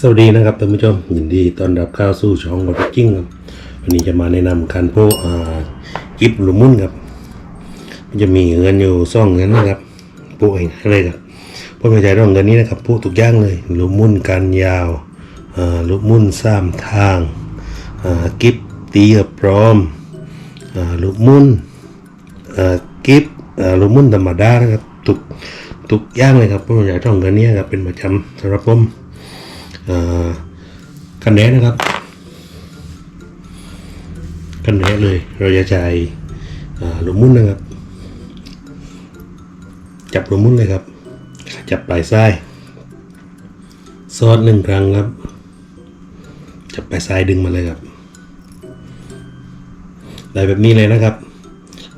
สวัสดีนะครับท่านผู้ชมยินดีต้อนรับเข้าสู่ช่องวอลกิ้งครับวันนี้จะมาแนะนำการโพกอ่ากิฟลูมุ่นครับ มันจะมีเงินอยู่ซ่องเงินนะครับโพกเองอะไรครับพราะไม่ใช่ร่องเงินนี้นะครับโพกทุกอย่างเลยหลูมุ่นการยาวอ่าลูมุ่นสามทางกิฟตีกับพร้อมอ่าลูมุนอ่ากิฟอ่าลูมุ่นธรรมดานะครับทุกทุกอย่างเลยครับพราะไม่ใช่ร่องเงินนี้ครับเป็นประจำสำหรับผม อ่ากันแดดนะครับกันแดดเลย เราจะใช้อ่าลูกมุ้นนะครับ จับลูกมุ้นเลยครับ จับปลายไส้ซอสหนึ่งครั้งครับ จับปลายไส้ดึงมาเลยครับ ได้แบบนี้เลยนะครับ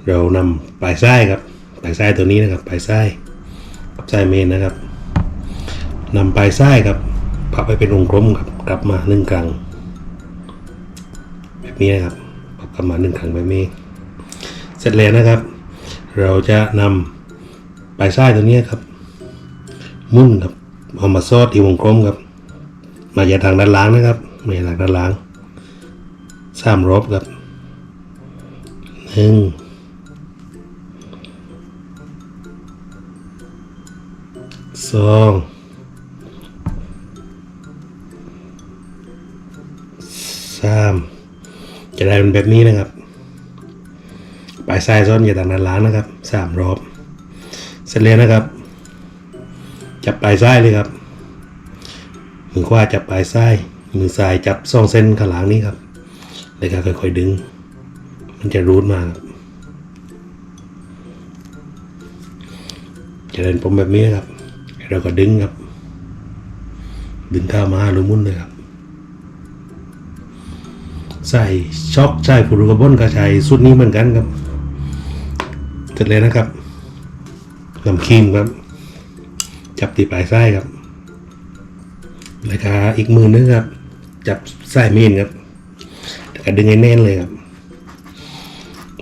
เรานำปลายไส้ครับปลายไส้ตัวนี้นะครับปลายไส้กับไส้เมนนะครับนำปลายไส้ครับ พับให้เป็นวงกลมครับกลับมาหนึ่งครั้งแบบนี้นะครับพับกลับมาหนึ่งครั้งแบบนี้เสร็จแล้วนะครับ เราจะนำปลายไส้ตัวนี้ครับ มุ่นครับเอามาซอดที่วงกลมครับ มาจากทางด้านล่างนะครับมาจากทางด้านล่างสามรอบครับหนึ่งสอง สาม จะได้เป็นแบบนี้นะครับ ปลายไส้ซ้อนอย่าต่างด้นล้างนะครับสามรอบ เสร็จแล้วนะครับ จับปลายไส้เลยครับ มือขวาจับปลายไส้มือซ้ายจับซองเส้นข้างหลังนี้ครับแล้วก็ค่อยๆดึง มันจะรูดมาครับจะเดินผมแบบนี้นะครับ เราก็ดึงครับ ดึงข้ามาลูมุนเลยครับ ใส่ช็อกใส่ผูรูกระบอนก็ใช้สุดนี้เหมือนกันครับเสร็จเลยนะครับน้ำครีมครับ จับตีปลายไส้ครับแล้วก็อีกมือนึงครับ จับไส้เมนครับแล้วก็ดึงให้แน่นเลยครับ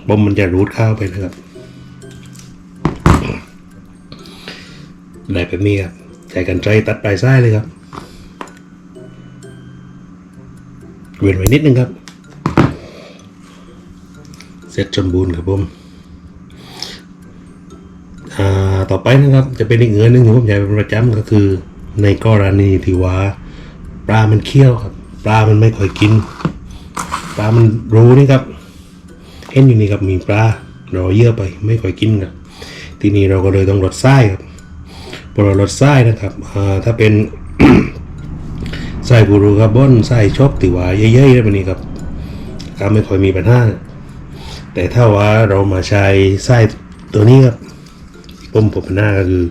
บอมมันจะรูดเข้าไปนะครับได้แบบนี้ครับใช้กันไกรตัดปลายไส้เลยครับเว้นไว้นิดนึงครับ เสร็จสมบูรณ์ครับผมต่อไปนะครับจะเป็นอีกเงื่อนหนึงที่ผมอยากเป็นประจำก็คือ ในกรณีที่ว่าปลามันเคี้ยวครับ ปลามันไม่ค่อยกิน ปลามันรู้นี่ครับเห็นอยู่นี่ครับมีปลาเราเยื่อไปไม่ค่อยกินครับทีนี้เราก็เลยต้องลดไส้ครับพอเราลดไส้นะครับถ้าเป็นใส่บูรูคาร์บอนใส่ช็อกติว่าเยอะๆแบบนี้ครับก็ไม่ค่อยมีปัญหา แต่ถ้าว่าเรามาใช้ไส้ตัวนี้ครับผมผมปัญหาก็คือ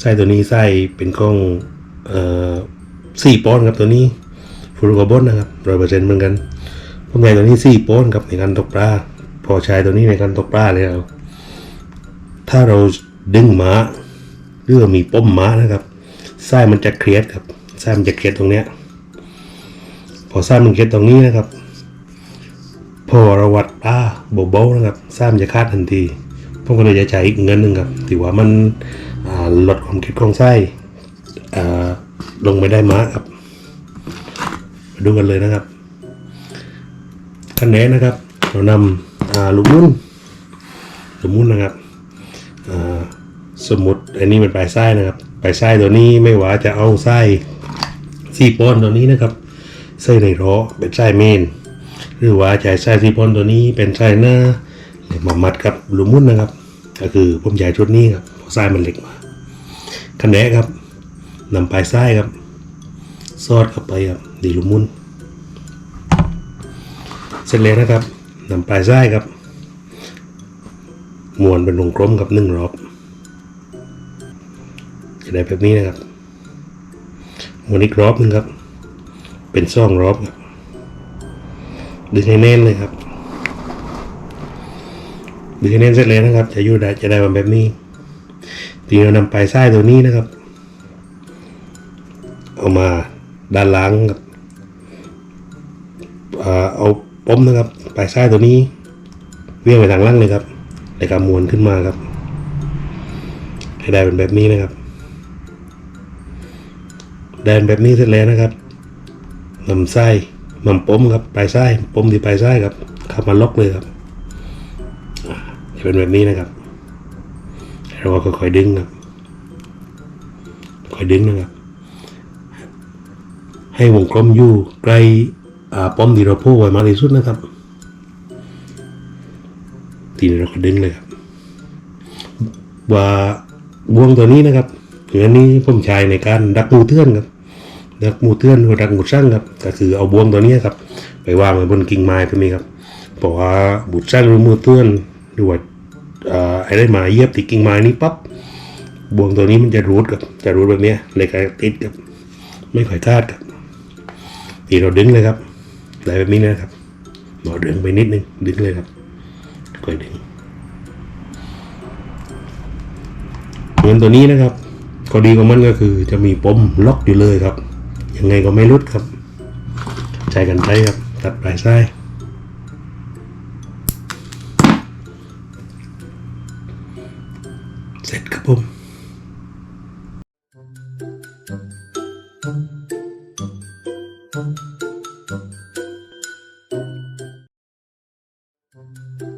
ไส้ตัวนี้ไส้เป็นกล้องสี่ปอนด์ครับตัวนี้ฟูรูคาร์บอนนะครับร้อยเปอร์เซ็นต์เหมือนกันผมใช้ตัวนี้สี่ปอนด์ครับในการตกปลาพอใช้ตัวนี้ในการตกปลาแล้วถ้าเราดึงม้าหรือว่ามีป้มม้านะครับไส้มันจะเครียดครับไส้มันจะเครียดตรงเนี้ยพอไส้มันเครียดตรงนี้นะครับ พอราวัดป้าเบาๆนะครับไส้มันจะคาดทันทีผมก็เลยจะใช้อีกเงินหนึ่งครับถือว่ามันลดความครียดของไส้ลงไม่ได้มาครับมาดูกันเลยนะครับขั้นแรกนะครับ เรานำลูกมุ้นลูกมุ้นนะครับสมมติอันนี้เป็นปลายไส้นะครับปลายไส้ตัวนี้ไม่ว่าจะเอาไส้สี่ปอนตัวนี้นะครับไส้ในร้อเป็นไส้เมน หรือว่าใช้ไส้สี่ปอนตัวนี้เป็นไส้หน้าแล้วมามัดกับลูมุนนะครับ ก็คือผมใหญ่ชุดนี้ครับเพราะไส้มันเล็กมาคะแนนครับนำปลายไส้ครับซอดเข้าไปครับดีลูมุนเสร็จแล้วนะครับนำปลายไส้ครับมวนเป็นวงกลมกับหนึ่งรอบจะได้แบบนี้นะครับมวนอีกรอบนึงครับ เป็นซ่องรอบครับ ดึงให้แน่นเลยครับดึงให้แน่นเสร็จแล้วนะครับ จะอยู่ได้จะได้แบบนี้ทีนี้เรานำปลายไส้ตัวนี้นะครับ เอามาด้านหลังครับเอาปมนะครับ ปลายไส้ตัวนี้เวี่ยงไปทางล่างเลยครับแล้วก็ม้วนขึ้นมาครับ ให้ได้เป็นแบบนี้นะครับแดนแบบนี้เสร็จแล้วนะครับลำไส้ ลำปมครับปลายไส้ปมที่ปลายไส้ครับข้ามาล็อกเลยครับจะเป็นแบบนี้นะครับเราก็ค่อยๆดึงครับค่อยดึงนะครับ ให้วงกลมอยู่ใกล้ป้อมที่เราพูดไว้มากที่สุดนะครับทีนี้เราก็ดึงเลยครับว่าบ่วงตัวนี้นะครับเหือนี้ผมใช้ในการดักหมูเทือนครับ ดักมูเทือนหรือดักหมูช่างครับก็คือเอาบ่วงตัวนี้ครับ ไปวางไว้บนกิ่งไม้ตัวนี้ครับเพราะว่าบุตรช่างหรือมูเทือนหรือว่าอ่อไอ้ได้มาเยียบติดกิ่งไม้นี้ปั๊บบ่วงตัวนี้มันจะรูดครับจะรูดแบบนี้เลยก็ติดครับไม่ค่อยคาดครับทีเราดึงเลยครับไหลแบบนี้นะครับหมอดึงไปนิดนึงดึงเลยครับค่อยดึงเงินตัวนี้นะครับข้อดีของมันก็คือจะมีปมล็อกอยู่เลยครับ ยังไงก็ไม่รุดครับ ใช้กันไกรครับ ตัดปลายไส้เสร็จครับผม Thank